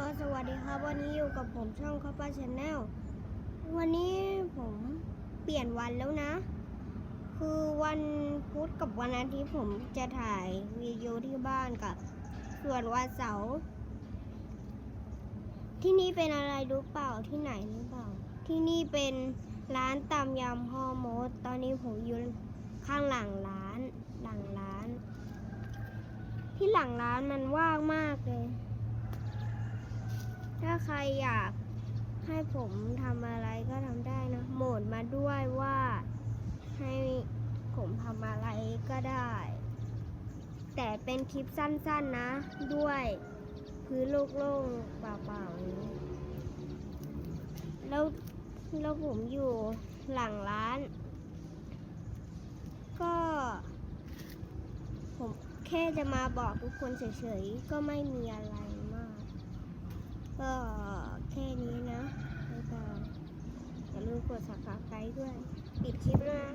ก็สวัสดีครับ วันนี้อยู่กับผมช่องข้าวป้าชาแนลวันนี้ผมเปลี่ยนวันแล้วนะ คือวันพุธกับวันอาทิตย์ผมจะถ่ายวิดีโอที่บ้านกับ ส่วนวันเสาร์ที่นี่เป็นอะไรรู้เปล่าที่ไหนรู้เปล่า ที่นี่เป็นร้านตำยำพ่อมด ตอนนี้ผมอยู่ข้างหลังร้าน หลังร้าน ที่หลังร้านมันว่างมากเลย ถ้าใครอยากให้ผมทำอะไรก็ทำได้นะโหมดมาด้วยว่าให้ผมทำอะไรก็ได้ แต่เป็นคลิปสั้นๆนะด้วยพื้นโล่งๆเปล่าๆอย่างนี้แล้วแล้วผมอยู่หลังร้าน ก็ ผมแค่จะมาบอกทุกคนเฉยๆ ก็ไม่มีอะไรมาก ก็แค่ กด subscribe ด้วย ปิดคลิปนะ